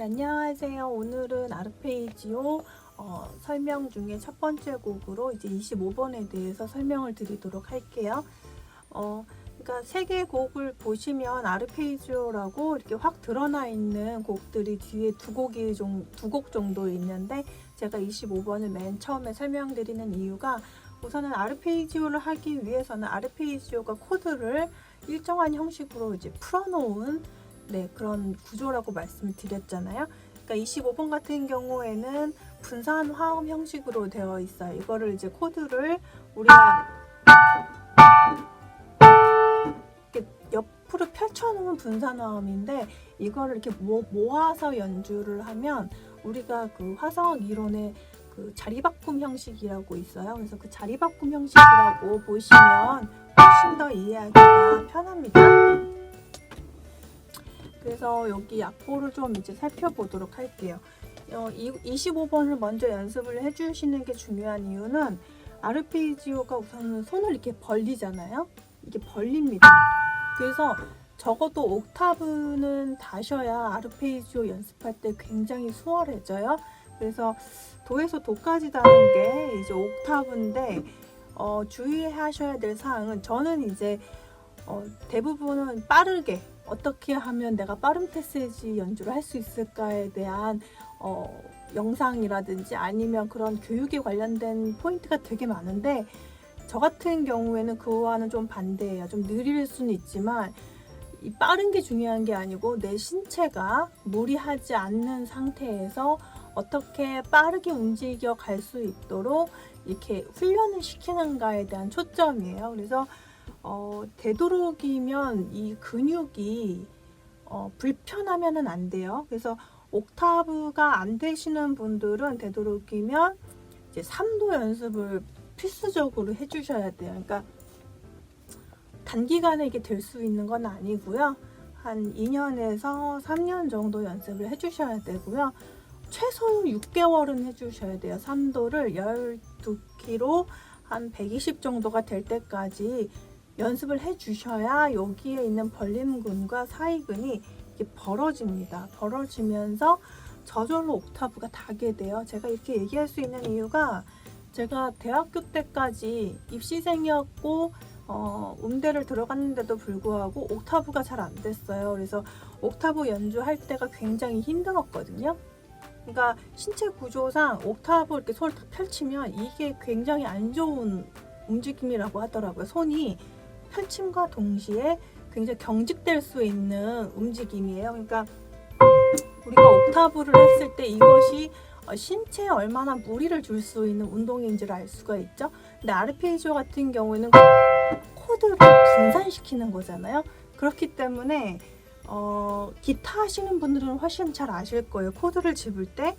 네, 안녕하세요. 오늘은 아르페이지오 어, 설명 중에 첫 번째 곡으로 이제 25번에 대해서 설명을 드리도록 할게요. 어, 그러니까 세 개 곡을 보시면 아르페이지오라고 이렇게 확 드러나 있는 곡들이 뒤에 두 곡이 좀, 두 곡 정도 있는데 제가 25번을 맨 처음에 설명드리는 이유가 우선은 아르페이지오를 하기 위해서는 아르페이지오가 코드를 일정한 형식으로 이제 풀어놓은 네, 그런 구조라고 말씀을 드렸잖아요. 그러니까 25번 같은 경우에는 분산 화음 형식으로 되어 있어요. 이거를 이제 코드를 우리가 이렇게 옆으로 펼쳐놓은 분산 화음인데 이거를 이렇게 모, 모아서 연주를 하면 우리가 그 화성 이론의 그 자리바꿈 형식이라고 있어요. 그래서 그 자리바꿈 형식이라고 보시면 훨씬 더 이해하기가 편합니다. 그래서 여기 악보를 좀 이제 살펴보도록 할게요. 어, 25번을 먼저 연습을 해주시는 게 중요한 이유는 아르페지오가 우선은 손을 이렇게 벌리잖아요. 이게 벌립니다. 그래서 적어도 옥타브는 다셔야 아르페지오 연습할 때 굉장히 수월해져요. 그래서 도에서 도까지 다는 게 이제 옥타브인데 어, 주의하셔야 될 사항은 저는 이제 어, 대부분은 빠르게 어떻게 하면 내가 빠른 패세지 연주를 할 수 있을까에 대한 어, 영상이라든지 아니면 그런 교육에 관련된 포인트가 되게 많은데 저 같은 경우에는 그와는 좀 반대예요. 좀 느릴 수는 있지만 이 빠른 게 중요한 게 아니고 내 신체가 무리하지 않는 상태에서 어떻게 빠르게 움직여 갈 수 있도록 이렇게 훈련을 시키는가에 대한 초점이에요. 그래서 어, 되도록이면 이 근육이 어, 불편하면은 안 돼요. 그래서 옥타브가 안 되시는 분들은 되도록이면 이제 3도 연습을 필수적으로 해주셔야 돼요. 그러니까 단기간에 이게 될 수 있는 건 아니고요. 한 2년에서 3년 정도 연습을 해주셔야 되고요. 최소 6개월은 해주셔야 돼요. 3도를 12kg 한 120 정도가 될 때까지 연습을 해 주셔야 여기에 있는 벌림근과 사이근이 이렇게 벌어집니다. 벌어지면서 저절로 옥타브가 닿게 돼요. 제가 이렇게 얘기할 수 있는 이유가 제가 대학교 때까지 입시생이었고 어, 음대를 들어갔는데도 불구하고 옥타브가 잘 안 됐어요. 그래서 옥타브 연주할 때가 굉장히 힘들었거든요. 그러니까 신체 구조상 옥타브 이렇게 손을 다 펼치면 이게 굉장히 안 좋은 움직임이라고 하더라고요. 손이 펼침과 동시에 굉장히 경직될 수 있는 움직임이에요. 그러니까 우리가 옥타브를 했을 때 이것이 어, 신체에 얼마나 무리를 줄 수 있는 운동인지를 알 수가 있죠. 근데 아르페지오 같은 경우에는 코드를 분산시키는 거잖아요. 그렇기 때문에 어, 기타 하시는 분들은 훨씬 잘 아실 거예요. 코드를 집을 때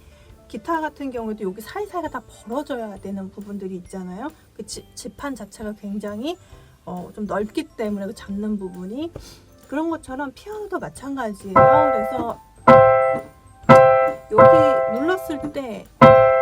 기타 같은 경우에도 여기 사이사이가 다 벌어져야 되는 부분들이 있잖아요. 그 지, 지판 자체가 굉장히 어, 좀 넓기 때문에 그 잡는 부분이 그런 것처럼 피아노도 마찬가지예요. 그래서 여기 눌렀을 때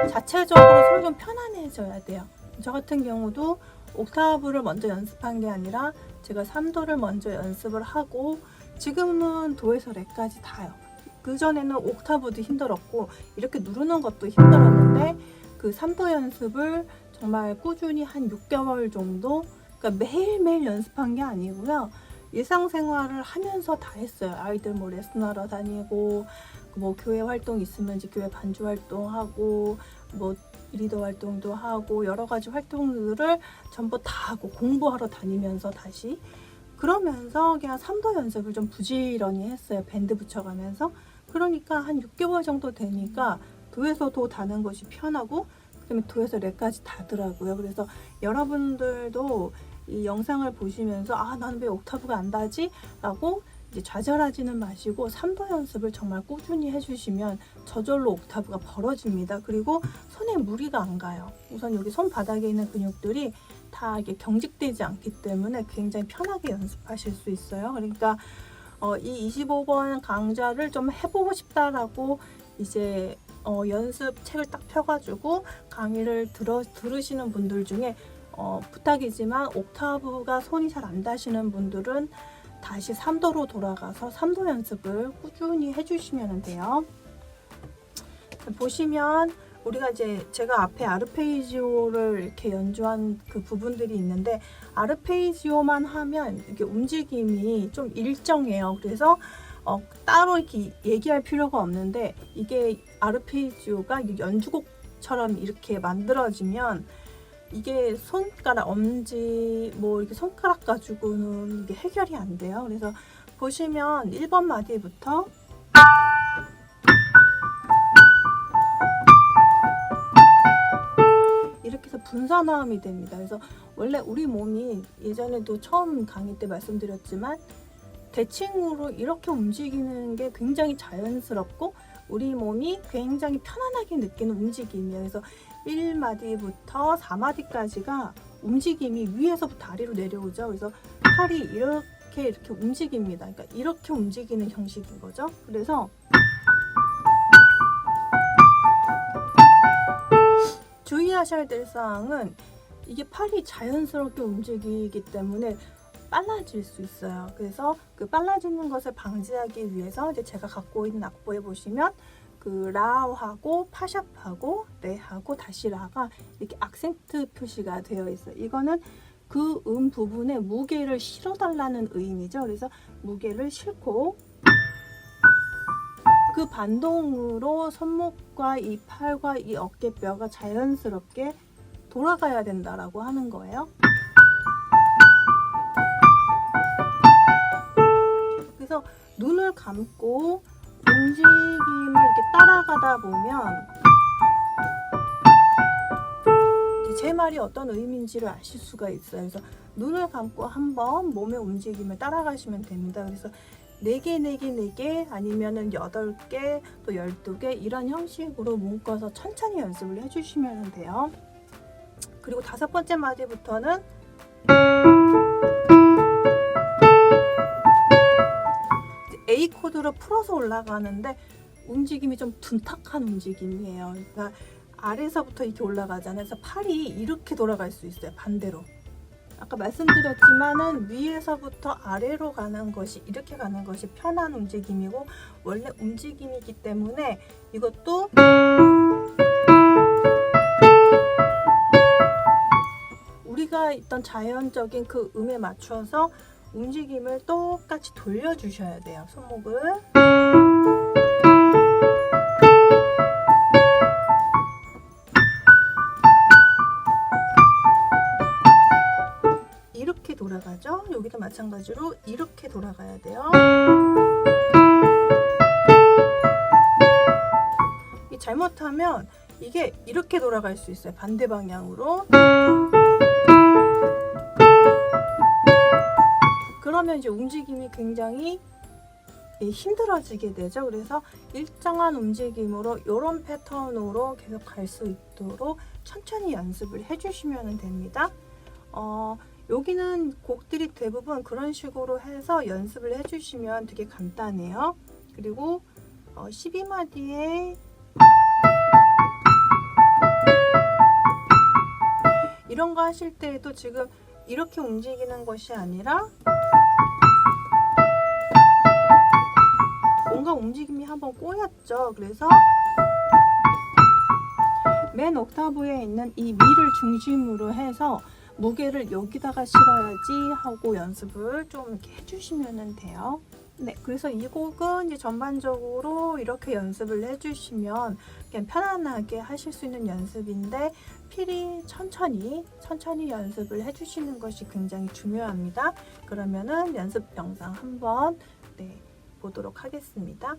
자체적으로 손이 좀 편안해져야 돼요. 저 같은 경우도 옥타브를 먼저 연습한 게 아니라 제가 3도를 먼저 연습을 하고 지금은 도에서 레까지 다요. 그 전에는 옥타브도 힘들었고 이렇게 누르는 것도 힘들었는데 그 3도 연습을 정말 꾸준히 한 6개월 정도 그러니까 매일매일 연습한 게 아니고요. 일상생활을 하면서 다 했어요. 아이들 뭐 레슨하러 다니고 뭐 교회 활동 있으면 이제 교회 반주 활동하고 뭐 리더 활동도 하고 여러 가지 활동들을 전부 다 하고 공부하러 다니면서 다시 그러면서 그냥 3도 연습을 좀 부지런히 했어요. 밴드 붙여가면서 그러니까 한 6개월 정도 되니까 도에서 도 다는 것이 편하고 그다음에 도에서 레까지 다더라고요. 그래서 여러분들도 이 영상을 보시면서 아 나는 왜 옥타브가 안 다지? 라고 이제 좌절하지는 마시고 3도 연습을 정말 꾸준히 해주시면 저절로 옥타브가 벌어집니다. 그리고 손에 무리가 안 가요. 우선 여기 손바닥에 있는 근육들이 다 이게 경직되지 않기 때문에 굉장히 편하게 연습하실 수 있어요. 그러니까 어, 이 25번 강좌를 좀 해보고 싶다라고 이제 어, 연습 책을 딱 펴가지고 강의를 들어, 들으시는 분들 중에 어, 부탁이지만 옥타브가 손이 잘 안 닿으시는 분들은 다시 3도로 돌아가서 3도 연습을 꾸준히 해주시면 돼요. 보시면 우리가 이제 제가 앞에 아르페지오를 이렇게 연주한 그 부분들이 있는데 아르페지오만 하면 이게 움직임이 좀 일정해요. 그래서 어, 따로 이렇게 얘기할 필요가 없는데 이게 아르페지오가 이게 연주곡처럼 이렇게 만들어지면 이게 손가락 엄지 뭐 이렇게 손가락 가지고는 이게 해결이 안 돼요. 그래서 보시면 1번 마디부터 분산화음이 됩니다. 그래서 원래 우리 몸이 예전에도 처음 강의 때 말씀드렸지만 대칭으로 이렇게 움직이는 게 굉장히 자연스럽고 우리 몸이 굉장히 편안하게 느끼는 움직임이에요. 그래서 1마디부터 4마디까지가 움직임이 위에서부터 아래로 내려오죠. 그래서 팔이 이렇게 이렇게 움직입니다. 그러니까 이렇게 움직이는 형식인 거죠. 그래서 주의하셔야 될 사항은 이게 팔이 자연스럽게 움직이기 때문에 빨라질 수 있어요. 그래서 그 빨라지는 것을 방지하기 위해서 이제 제가 갖고 있는 악보에 보시면 그 라하고 파샵하고 레하고 다시 라가 이렇게 악센트 표시가 되어 있어요. 이거는 그 음 부분에 무게를 실어달라는 의미죠. 그래서 무게를 싣고 그 반동으로 손목과 이 팔과 이 어깨뼈가 자연스럽게 돌아가야 된다라고 하는 거예요. 그래서 눈을 감고 움직임을 이렇게 따라가다 보면 제 말이 어떤 의미인지를 아실 수가 있어요. 그래서 눈을 감고 한번 몸의 움직임을 따라가시면 됩니다. 그래서 4개, 4개, 4개 아니면은 8개 또 12개 이런 형식으로 묶어서 천천히 연습을 해주시면 돼요. 그리고 다섯 번째 마디부터는 A 코드로 풀어서 올라가는데 움직임이 좀 둔탁한 움직임이에요. 그러니까 아래서부터 이렇게 올라가잖아요. 그래서 팔이 이렇게 돌아갈 수 있어요. 반대로. 아까 말씀드렸지만은 위에서부터 아래로 가는 것이 이렇게 가는 것이 편한 움직임이고 원래 움직임이기 때문에 이것도 우리가 있던 자연적인 그 음에 맞춰서 움직임을 똑같이 돌려주셔야 돼요. 손목을. 이렇게 돌아가죠. 여기도 마찬가지로 이렇게 돌아가야 돼요. 이 잘못하면 이게 이렇게 돌아갈 수 있어요. 반대 방향으로. 그러면 이제 움직임이 굉장히 예, 힘들어지게 되죠. 그래서 일정한 움직임으로 이런 패턴으로 계속 갈 수 있도록 천천히 연습을 해주시면 됩니다. 어, 여기는 곡들이 대부분 그런 식으로 해서 연습을 해주시면 되게 간단해요. 그리고 어, 12마디에 이런 거 하실 때에도 지금 이렇게 움직이는 것이 아니라 뭔가 움직임이 한번 꼬였죠. 그래서 맨 옥타브에 있는 이 미를 중심으로 해서 무게를 여기다가 실어야지 하고 연습을 좀 이렇게 해주시면 돼요. 네, 그래서 이 곡은 이제 전반적으로 이렇게 연습을 해주시면 그냥 편안하게 하실 수 있는 연습인데 필히 천천히 천천히 연습을 해주시는 것이 굉장히 중요합니다. 그러면은 연습 영상 한번 네, 보도록 하겠습니다.